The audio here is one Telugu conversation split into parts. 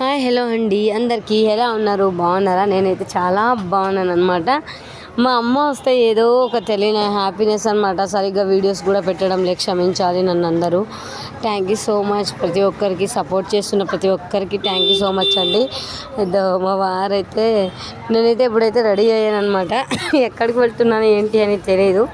హాయ్ హలో అండి. అందరికీ ఎలా ఉన్నారు? బాగున్నారా? నేనైతే చాలా బాగున్నాను అనమాట మా అమ్మ వస్తే ఏదో ఒక తెలియని హ్యాపీనెస్ అనమాట సరిగ్గా వీడియోస్ కూడా పెట్టడం లేక క్షమించాలి నన్ను అందరూ. థ్యాంక్ యూ సో మచ్ ప్రతి ఒక్కరికి సపోర్ట్ చేస్తున్న ప్రతి ఒక్కరికి థ్యాంక్ యూ సో మచ్ అండి. మా వారైతే నేనైతే ఎప్పుడైతే రెడీ అయ్యాను అనమాట ఎక్కడికి వెళ్తున్నాను ఏంటి అని తెలియదు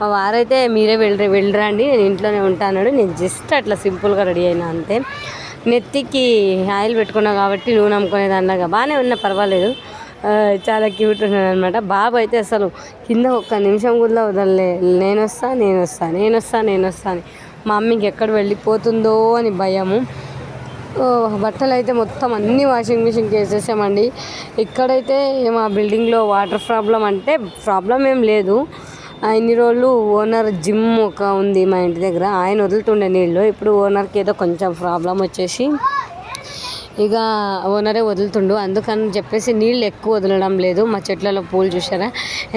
మా వారైతే మీరే వెళ్ళి వెళ్ళరండి. నేను ఇంట్లోనే ఉంటాను నేను జస్ట్ అట్లా సింపుల్గా రెడీ అయినా అంతే. నెత్తికి ఆయిల్ పెట్టుకున్నా కాబట్టి నూనె అమ్ముకునేది అన్నాక బాగానే ఉన్నా పర్వాలేదు. చాలా క్యూట్ ఉన్నాను అనమాట బాబు అయితే అసలు కింద ఒక్క నిమిషం కూడా వదలలే. నేను వస్తా నేను వస్తా నేను వస్తా నేను వస్తా అని. మా అమ్మకి ఎక్కడ వెళ్ళిపోతుందో అని భయము. బట్టలు అయితే మొత్తం అన్ని వాషింగ్ మిషన్కి వేసేసామండి. ఇక్కడైతే మా బిల్డింగ్లో వాటర్ ప్రాబ్లం అంటే ప్రాబ్లం ఏం లేదు. ఇన్ని రోజులు ఓనర్ జిమ్ ఒక ఉంది మా ఇంటి దగ్గర. ఆయన వదులుతుండే నీళ్ళు. ఇప్పుడు ఓనర్కి ఏదో కొంచెం ప్రాబ్లం వచ్చేసి ఇక ఓనరే వదులుతుండు. అందుకని చెప్పేసి నీళ్ళు ఎక్కువ వదలడం లేదు. మా చెట్లలో పూలు చూసారా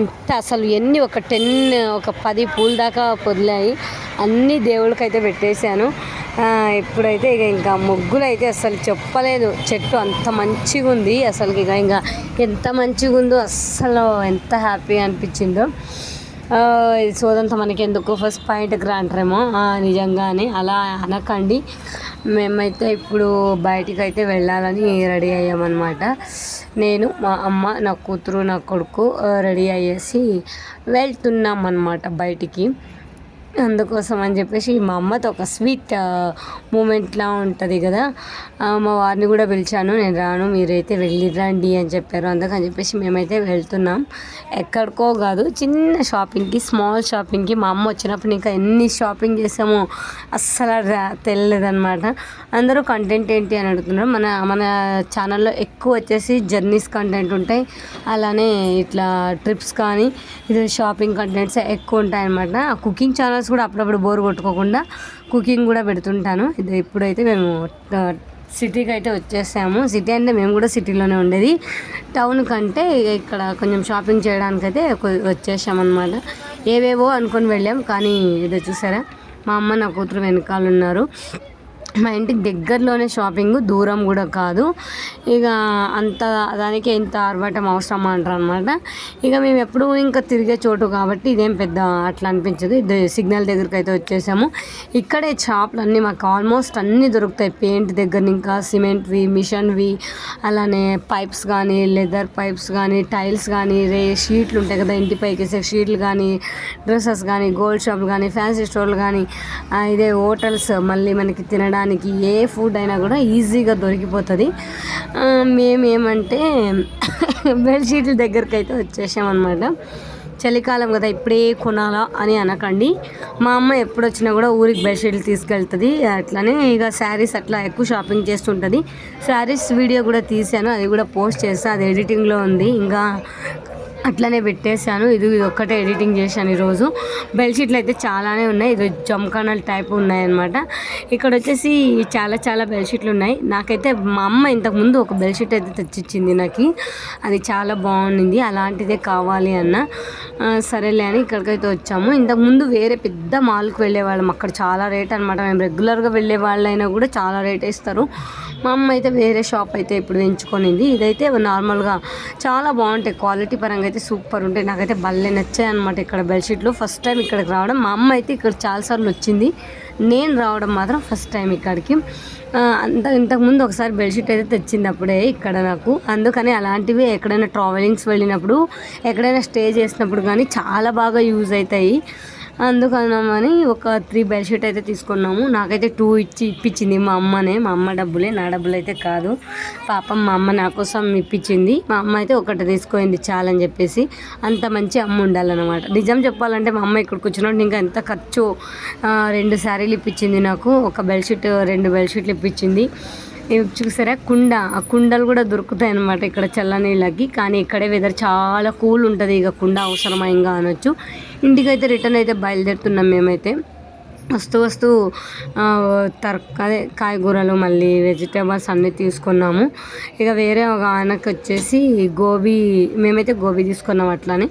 ఎంత అసలు ఎన్ని ఒక టెన్ ఒక పది పూలు దాకా వదిలాయి అన్ని దేవుడికైతే పెట్టేశాను. ఇప్పుడైతే ఇక ఇంకా ముగ్గులు అయితే అసలు చెప్పలేదు. చెట్టు అంత మంచిగా ఉంది. అసలు ఇక ఇంకా ఎంత మంచిగా ఉందో అస్సలు ఎంత హ్యాపీ అనిపించిందో. సోదంతా మనకి ఎందుకు ఫస్ట్ పాయింట్కి రాంటారేమో నిజంగానే అలా అనకండి. మేమైతే ఇప్పుడు బయటికి అయితే వెళ్ళాలని రెడీ అయ్యామన్నమాట. నేను మా అమ్మ నా కూతురు నా కొడుకు రెడీ అయ్యేసి వెళ్తున్నాం అన్నమాట బయటికి. అందుకోసం అని చెప్పేసి మా అమ్మతో ఒక స్వీట్ మూమెంట్లా ఉంటుంది కదా. మా వారిని కూడా పిలిచాను. నేను రాను మీరైతే వెళ్ళి రండి అని చెప్పారు. అందుకని చెప్పేసి మేమైతే వెళ్తున్నాం. ఎక్కడికో కాదు చిన్న షాపింగ్కి స్మాల్ షాపింగ్కి మా అమ్మ వచ్చినప్పుడు ఇంకా ఎన్ని షాపింగ్ చేసామో అస్సలు రా- అందరూ కంటెంట్ ఏంటి అని అడుగుతున్నారు. మన మన ఛానల్లో ఎక్కువ వచ్చేసి జర్నీస్ కంటెంట్ ఉంటాయి. అలానే ఇట్లా ట్రిప్స్ కానీ ఇది షాపింగ్ కంటెంట్స్ ఎక్కువ ఉంటాయన్నమాట. కుకింగ్ ఛానల్స్ కూడా అప్పుడప్పుడు బోర్ కొట్టుకోకుండా కుకింగ్ కూడా పెడుతుంటాను. ఇది ఇప్పుడైతే మేము సిటీకి అయితే వచ్చేసాము. సిటీ అంటే మేము కూడా సిటీలోనే ఉండేది. టౌన్ కంటే ఇక్కడ కొంచెం షాపింగ్ చేయడానికైతే కొ- వచ్చేసామన్నమాట. ఏవేవో అనుకొని వెళ్ళాం కానీ ఇదో చూసారా? మా అమ్మ నా కూతురు వెనకాల ఉన్నారు. మా ఇంటికి దగ్గరలోనే షాపింగ్ దూరం కూడా కాదు. ఇక అంత దానికి ఇంత ఆర్భాటం అవసరం అంటారు అనమాట ఇక మేము ఎప్పుడు ఇంకా తిరిగే చోటు కాబట్టి ఇదేం పెద్ద అట్లా అనిపించదు. ఇది సిగ్నల్ దగ్గరికి అయితే వచ్చేసాము. ఇక్కడే షాపులు అన్నీ మాకు ఆల్మోస్ట్ అన్నీ దొరుకుతాయి. పెయింట్ దగ్గర ఇంకా సిమెంట్వి మిషన్వి అలానే పైప్స్ కానీ లెదర్ పైప్స్ కానీ టైల్స్ కానీ రే షీట్లు ఉంటాయి కదా ఇంటి పైకి వేసే షీట్లు కానీ డ్రెస్సెస్ కానీ గోల్డ్ షాపులు కానీ ఫ్యాన్సీ స్టోర్లు కానీ ఇదే హోటల్స్ మళ్ళీ మనకి తినడానికి ఏ ఫుడ్ అయినా కూడా ఈజీగా దొరికిపోతుంది. మేమేమంటే బెడ్షీట్ల దగ్గరికి అయితే వచ్చేసామన్నమాట. చలికాలం కదా ఇప్పుడే కొనాలా అని అనకండి. మా అమ్మ ఎప్పుడు వచ్చినా కూడా ఊరికి బెడ్షీట్లు తీసుకెళ్తుంది. అట్లనే ఇక శారీస్ అట్లా ఎక్కువ షాపింగ్ చేస్తుంటుంది. శారీస్ వీడియో కూడా తీసాను అది కూడా పోస్ట్ చేస్తాను అది ఎడిటింగ్లో ఉంది. ఇంకా అట్లనే పెట్టేశాను. ఇది ఇది ఒక్కటే ఎడిటింగ్ చేశాను ఈరోజు. బెడ్షీట్లు అయితే చాలానే ఉన్నాయి. ఇది జమ్కానల్ టైప్ ఉన్నాయన్నమాట. ఇక్కడ వచ్చేసి చాలా చాలా బెడ్షీట్లు ఉన్నాయి. నాకైతే మా అమ్మ ఇంతకుముందు ఒక బెడ్షీట్ అయితే తెచ్చిచ్చింది నాకు. అది చాలా బాగుంది అలాంటిదే కావాలి అన్న. సరేలే అని ఇక్కడికైతే వచ్చాము. ఇంతకుముందు వేరే పెద్ద మాల్కి వెళ్ళేవాళ్ళం. అక్కడ చాలా రేట్ అనమాట మేము రెగ్యులర్గా వెళ్ళే వాళ్ళైనా కూడా చాలా రేట్ ఇస్తారు మా అమ్మ అయితే వేరే షాప్ అయితే ఇప్పుడు ఎంచుకొనింది ఇదైతే నార్మల్గా చాలా బాగుంటాయి. క్వాలిటీ పరంగా అయితే సూపర్ ఉంటాయి. నాకైతే భలే నచ్చాయి అనమాట ఇక్కడ బెడ్షీట్లు ఫస్ట్ టైం ఇక్కడికి రావడం. మా అమ్మ అయితే ఇక్కడ చాలాసార్లు వచ్చింది. నేను రావడం మాత్రం ఫస్ట్ టైం ఇక్కడికి. అంత ఇంతకుముందు ఒకసారి బెడ్షీట్ అయితే తెచ్చింది అప్పుడే ఇక్కడ నాకు. అందుకని అలాంటివి ఎక్కడైనా ట్రావెలింగ్స్ వెళ్ళినప్పుడు ఎక్కడైనా స్టే చేసినప్పుడు కానీ చాలా బాగా యూజ్ అవుతాయి. అందుకని ఒక త్రీ బెడ్షీట్ అయితే తీసుకున్నాము. నాకైతే టూ ఇచ్చి ఇప్పించింది మా అమ్మనే. మా అమ్మ డబ్బులే నా డబ్బులు అయితే కాదు. పాపం మా అమ్మ నా కోసం ఇప్పించింది. మా అమ్మ అయితే ఒకటి తీసుకోయింది చాలని చెప్పేసి అంత మంచి అమ్మ ఉండాలన్నమాట. నిజం చెప్పాలంటే మా అమ్మ ఇక్కడ కూర్చున్నట్టు ఇంకా ఎంత ఖర్చు రెండు శారీలు ఇప్పించింది నాకు. ఒక బెడ్షీట్ రెండు బెడ్షీట్లు ఇప్పించింది. చూసారా? కుండ. ఆ కుండలు కూడా దొరుకుతాయి అన్నమాట ఇక్కడ చల్లనీళ్ళకి కానీ ఇక్కడే వెదర్ చాలా కూల్ ఉంటుంది. ఇక కుండ అవసరమా ఇంకా అనొచ్చు. ఇంటికైతే రిటర్న్ అయితే బయలుదేరుతున్నాం మేమైతే. వస్తూ వస్తూ తర్ అదే కాయగూరలు మళ్ళీ వెజిటేబుల్స్ అన్నీ తీసుకున్నాము. ఇక వేరే ఒక ఆయనకు వచ్చేసి గోబీ మేమైతే గోబీ తీసుకున్నాం అట్లానే.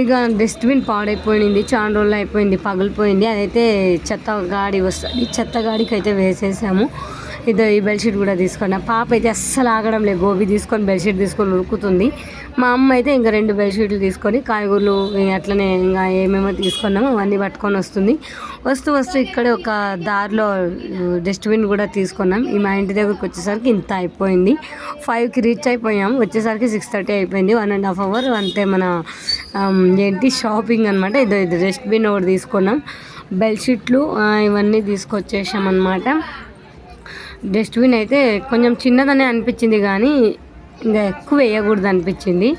ఇక డస్ట్బిన్ పాడైపోయింది చాలా రోజులు అయిపోయింది పగిలిపోయింది. అదైతే చెత్త గాడి వస్తుంది చెత్త గాడికి అయితే వేసేసాము. ఇదో ఈ బెడ్షీట్ కూడా తీసుకున్నా. పాప అయితే అస్సలు ఆగడం లేదు. గోబీ తీసుకొని బెడ్షీట్ తీసుకొని ఉరుకుతుంది. మా అమ్మ అయితే ఇంకా రెండు బెడ్షీట్లు తీసుకొని కాయగూరలు అట్లనే ఇంకా ఏమేమో తీసుకున్నాము అవన్నీ పట్టుకొని వస్తుంది. వస్తూ వస్తూ ఇక్కడ ఒక దారిలో డస్ట్బిన్ కూడా తీసుకున్నాం. ఈ మా ఇంటి దగ్గరకు వచ్చేసరికి ఇంత అయిపోయింది. ఫైవ్కి రీచ్ అయిపోయాం. వచ్చేసరికి సిక్స్ థర్టీ అయిపోయింది. వన్ అండ్ హాఫ్ అవర్ అంతే మన ఏంటి షాపింగ్ అనమాట ఇది ఇది డస్ట్బిన్ ఒకటి తీసుకున్నాం. బెడ్షీట్లు ఇవన్నీ తీసుకొచ్చేసాం అనమాట డస్ట్బిన్ అయితే కొంచెం చిన్నదనే అనిపించింది కానీ ఇంకా ఎక్కువ వేయకూడదు అనిపించింది.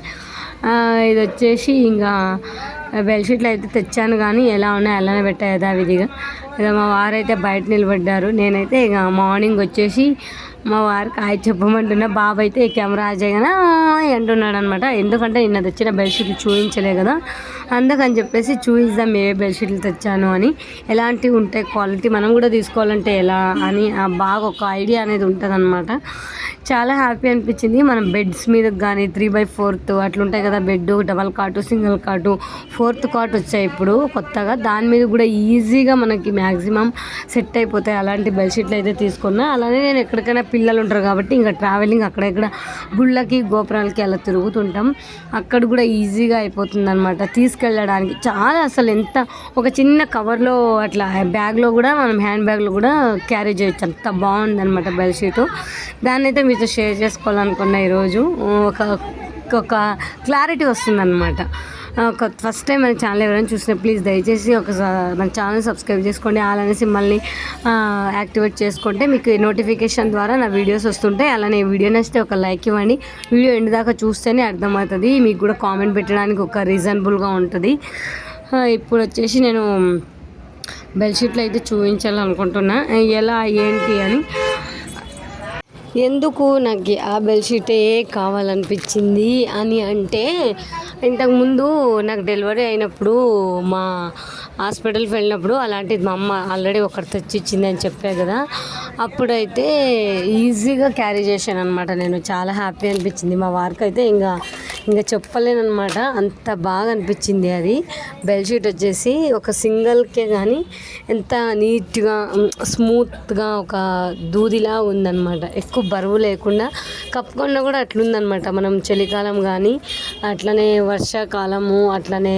ఇది వచ్చేసి ఇంకా బెడ్షీట్లు అయితే తెచ్చాను కానీ ఎలా ఉన్నాయి అలానే పెట్టా యథావిధిగా ఇక మా వారైతే బయట నిలబడ్డారు. నేనైతే ఇక మార్నింగ్ వచ్చేసి మా వారికి ఆయన చెప్పమంటున్నా. బాబు అయితే ఈ కెమెరా చేయగానే అంటున్నాడు అనమాట ఎందుకంటే నిన్న తెచ్చిన బెడ్షీట్లు చూపించలే కదా. అందుకని చెప్పేసి చూపిద్దాం ఏ బెడ్షీట్లు తెచ్చాను అని. ఎలాంటివి ఉంటాయి క్వాలిటీ మనం కూడా తీసుకోవాలంటే ఎలా అని ఆ బాగా ఒక ఐడియా అనేది ఉంటుంది చాలా హ్యాపీ అనిపించింది. మనం బెడ్స్ మీద కానీ త్రీ బై ఫోర్త్ అట్లా ఉంటాయి కదా bed double cot single cot fourth cot వచ్చాయి ఇప్పుడు కొత్తగా. దాని మీద కూడా ఈజీగా మనకి మ్యాక్సిమం సెట్ అయిపోతాయి. అలాంటి బెడ్షీట్లు అయితే తీసుకున్నా. అలానే నేను ఎక్కడికైనా పిల్లలు ఉంటారు కాబట్టి ఇంకా ట్రావెలింగ్ అక్కడెక్కడ గుళ్ళకి గోపురాలకి అలా తిరుగుతుంటాం. అక్కడ కూడా ఈజీగా అయిపోతుంది అనమాట తీసుకెళ్ళడానికి చాలా అసలు ఎంత ఒక చిన్న కవర్లో అట్లా బ్యాగ్లో కూడా మనం హ్యాండ్ బ్యాగ్లో కూడా క్యారీ చేయొచ్చు. అంత బాగుందన్నమాట బెడ్షీట్ దాన్ని అయితే మీతో షేర్ చేసుకోవాలనుకున్నా ఈరోజు ఒక ఒక క్లారిటీ వస్తుందన్నమాట. ఒక ఫస్ట్ టైం మన ఛానల్ ఎవరైనా చూసినా ప్లీజ్ దయచేసి ఒకసారి మన ఛానల్ సబ్స్క్రైబ్ చేసుకోండి. అలానే సింబల్ని యాక్టివేట్ చేసుకుంటే మీకు నోటిఫికేషన్ ద్వారా నా వీడియోస్ వస్తుంటాయి. అలానే వీడియో నచ్చితే ఒక లైక్ ఇవ్వండి. వీడియో ఎండ్ దాకా చూస్తేనే అర్థమవుతుంది. మీకు కూడా కామెంట్ పెట్టడానికి ఒక రీజనబుల్గా ఉంటుంది. ఇప్పుడు వచ్చేసి నేను బెడ్షీట్లు అయితే చూపించాలనుకుంటున్నా ఎలా ఏంటి అని ఎందుకు నాకు ఆ బెడ్షీటే కావాలనిపించింది అని అంటే ఇంతకుముందు నాకు డెలివరీ అయినప్పుడు మా హాస్పిటల్కి వెళ్ళినప్పుడు అలాంటిది మా అమ్మ ఆల్రెడీ ఒకటి తెచ్చిచ్చింది అని చెప్పా కదా. అప్పుడైతే ఈజీగా క్యారీ చేశాను అనమాట నేను. చాలా హ్యాపీ అనిపించింది. మా వారికి అయితే ఇంకా ఇంకా చెప్పలేనమాట అంత బాగా అనిపించింది అది. బెడ్షీట్ వచ్చేసి ఒక సింగిల్కే కానీ ఎంత నీట్గా స్మూత్గా ఒక దూదిలా ఉందన్నమాట. ఎక్కువ బరువు లేకుండా కప్పకొండ కూడా అట్లుందనమాట మనం చలికాలం కానీ అట్లనే వర్షాకాలము అట్లనే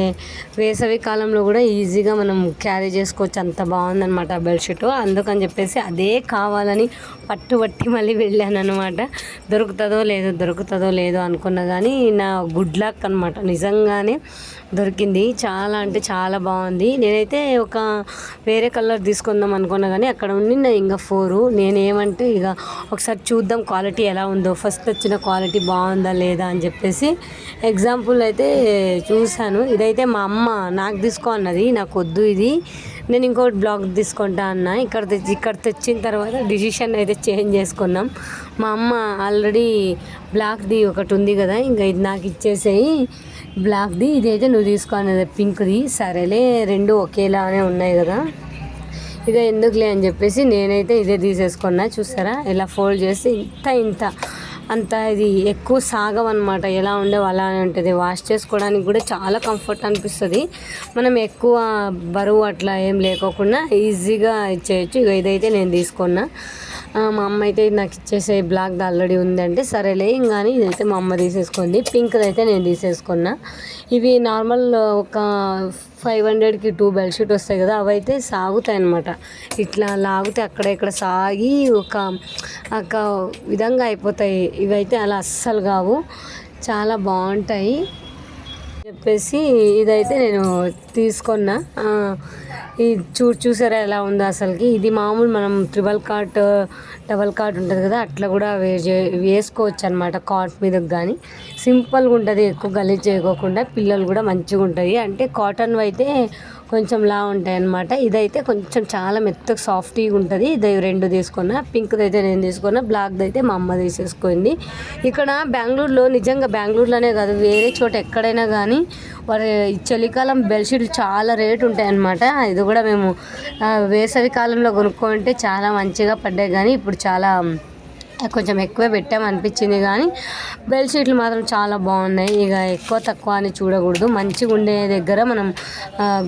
వేసవి కాలంలో కూడా ఈజీగా మనం క్యారీ చేసుకోవచ్చు. అంత బాగుందనమాట ఆ బెడ్షీట్ అందుకని చెప్పేసి అదే కావాలని పట్టుబట్టి మళ్ళీ వెళ్ళాను అనమాట దొరుకుతుందో లేదో దొరుకుతుందో లేదో అనుకున్నా కానీ నా గుడ్ లక్ అనమాట నిజంగానే దొరికింది. చాలా అంటే చాలా బాగుంది. నేనైతే ఒక వేరే కలర్ తీసుకుందాం అనుకున్నా కానీ అక్కడ ఉండి ఇంకా ఫోరు. నేనేమంటే ఇక ఒకసారి చూద్దాం క్వాలిటీ ఎలా ఉందో. ఫస్ట్ వచ్చిన క్వాలిటీ బాగుందా లేదా అని చెప్పేసి ఎగ్జాంపుల్ అయితే చూశాను. ఇదైతే మా అమ్మ నాకు తీసుకో అన్నది. నాకు వద్దు ఇది. నేను ఇంకోటి బ్లాక్ తీసుకుంటా అన్న. ఇక్కడ తెచ్చి ఇక్కడ తెచ్చిన తర్వాత డిసిషన్ అయితే చేంజ్ చేసుకున్నాం. మా అమ్మ ఆల్రెడీ బ్లాక్ది ఒకటి ఉంది కదా. ఇంకా ఇది నాకు ఇచ్చేసేయి. బ్లాక్ది ఇదైతే నువ్వు తీసుకోవాలి పింక్ది. సరేలే రెండు ఒకేలానే ఉన్నాయి కదా. ఇక ఎందుకులే అని చెప్పేసి నేనైతే ఇదే తీసేసుకున్నా. చూసారా ఇలా ఫోల్డ్ చేసి ఇంత ఇంత. అంత ఇది ఎక్కువ సాగం అనమాట ఎలా ఉండేవి అలానే ఉంటుంది. వాష్ చేసుకోవడానికి కూడా చాలా కంఫర్ట్ అనిపిస్తుంది. మనం ఎక్కువ బరువు అట్లా ఏం లేకోకుండా ఈజీగా ఇచ్చేయచ్చు ఇక ఇదైతే నేను తీసుకున్నా. మా అమ్మ అయితే నాకు ఇచ్చేసే బ్లాక్ ఆల్రెడీ ఉందంటే సరేలే కానీ ఇదైతే మా అమ్మ తీసేసుకుంది. పింక్ అయితే నేను తీసేసుకున్నా. ఇవి నార్మల్ ఒక ఫైవ్ హండ్రెడ్కి టూ బెడ్షీట్ వస్తాయి కదా అవైతే సాగుతాయి అనమాట ఇట్లా లాగితే అక్కడ ఇక్కడ సాగి ఒక ఒక విధంగా అయిపోతాయి. ఇవైతే అలా అస్సలు కావు. చాలా బాగుంటాయి. చెప్పేసి ఇదైతే నేను తీసుకున్నా. ఇది చూ చూసారా ఎలా ఉందో అసలుకి? ఇది మామూలు మనం ట్రిబల్ కాట్ డబల్ కాట్ ఉంటుంది కదా అట్లా కూడా వేసుకోవచ్చు అనమాట కాట్ మీదకి కానీ సింపుల్గా ఉంటుంది ఎక్కువ గలీజ్ చేయకోకుండా పిల్లలు కూడా మంచిగా ఉంటుంది. అంటే కాటన్ అయితే కొంచెం లా ఉంటాయి అనమాట ఇదైతే కొంచెం చాలా మెత్తగా సాఫ్టీగా ఉంటుంది. ఇది రెండు తీసుకున్నా పింక్ది అయితే నేను తీసుకున్నా బ్లాక్ది అయితే మా అమ్మ తీసేసుకుంది. ఇక్కడ బెంగళూరులో నిజంగా బెంగళూరులోనే కాదు వేరే చోట ఎక్కడైనా కానీ వారి చలికాలం బెడ్షీట్లు చాలా రేటు ఉంటాయి అన్నమాట ఇది కూడా మేము వేసవి కాలంలో కొనుక్కుంటే చాలా మంచిగా పడ్డాయి. కానీ ఇప్పుడు చాలా కొంచెం ఎక్కువే పెట్టామనిపించింది కానీ బెడ్షీట్లు మాత్రం చాలా బాగున్నాయి. ఇక ఎక్కువ తక్కువ అని చూడకూడదు. మంచిగా ఉండే దగ్గర మనం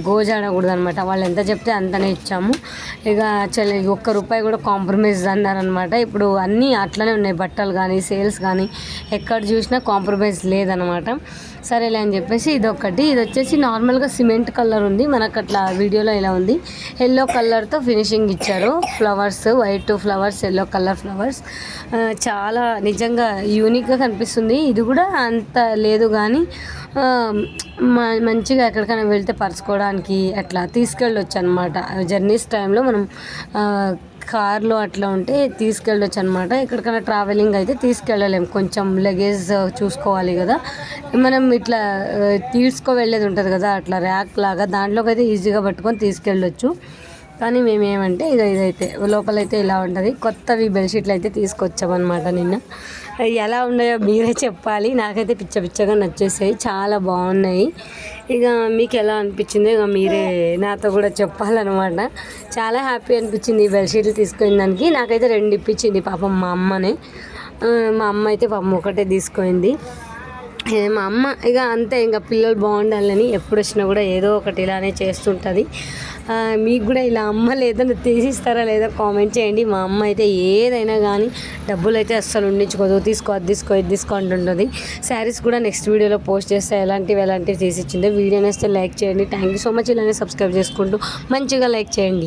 గోజాడకూడదు అనమాట వాళ్ళు ఎంత చెప్తే అంతనే ఇచ్చాము. ఇక చలి ఒక్క రూపాయి కూడా కాంప్రమైజ్ అన్నారనమాట ఇప్పుడు అన్నీ అట్లనే ఉన్నాయి. బట్టలు కానీ సేల్స్ కానీ ఎక్కడ చూసినా కాంప్రమైజ్ లేదనమాట సరేలే అని చెప్పేసి ఇదొకటి ఇది వచ్చేసి నార్మల్గా సిమెంట్ కలర్ ఉంది. మనకు అట్లా వీడియోలో ఇలా ఉంది. ఎల్లో కలర్తో ఫినిషింగ్ ఇచ్చారు. Flowers white flowers yellow colour flowers. చాలా నిజంగా యూనిక్గా కనిపిస్తుంది. ఇది కూడా అంత లేదు కానీ మ- మంచిగా ఎక్కడికైనా వెళ్తే పరుచుకోవడానికి అట్లా తీసుకెళ్ళొచ్చు అనమాట జర్నీస్ టైంలో మనం కార్లో అట్లా ఉంటే తీసుకెళ్ళొచ్చు అనమాట ఎక్కడికైనా ట్రావెలింగ్ అయితే తీసుకెళ్ళలేము కొంచెం లగేజ్ చూసుకోవాలి కదా. మనం ఇట్లా తీసుకో వెళ్ళేది ఉంటుంది కదా అట్లా ర్యాక్ లాగా. దాంట్లోకి అయితే ఈజీగా పట్టుకొని తీసుకెళ్ళొచ్చు. కానీ మేము ఏమంటే ఇక ఇదైతే లోపలైతే ఇలా ఉంటుంది. కొత్తవి బెడ్షీట్లు అయితే తీసుకొచ్చామన్నమాట నిన్న. ఎలా ఉన్నాయో మీరే చెప్పాలి. నాకైతే పిచ్చ పిచ్చగా నచ్చేసాయి. చాలా బాగున్నాయి. ఇక మీకు ఎలా అనిపించింది ఇక మీరే నాతో కూడా చెప్పాలన్నమాట. చాలా హ్యాపీ అనిపించింది ఈ బెడ్షీట్లు తీసుకున్న దానికి. నాకైతే రెండు ఇప్పించింది పాపం మా అమ్మనే. మా అమ్మ అయితే పాపం ఒకటే తీసుకుంది. మా అమ్మ ఇక అంతే ఇంకా పిల్లలు బాగుండాలని ఎప్పుడు వచ్చినా కూడా ఏదో ఒకటి ఇలానే చేస్తుంటుంది. మీకు కూడా ఇలా అమ్మ లేదని తీసిస్తారా లేదా కామెంట్ చేయండి. మా అమ్మ అయితే ఏదైనా కానీ డబ్బులు అయితే అస్సలు ఉండించుకోదు. తీసుకో అది తీసుకో ఇది తీసుకో అంటుంటుంది. శారీస్ కూడా నెక్స్ట్ వీడియోలో పోస్ట్ చేస్తే ఎలాంటివి ఎలాంటివి తీసి ఇచ్చిందో వీడియో నేస్తే లైక్ చేయండి. థ్యాంక్ యూ సో మచ్ ఇలానే సబ్స్క్రైబ్ చేసుకుంటూ మంచిగా లైక్ చేయండి.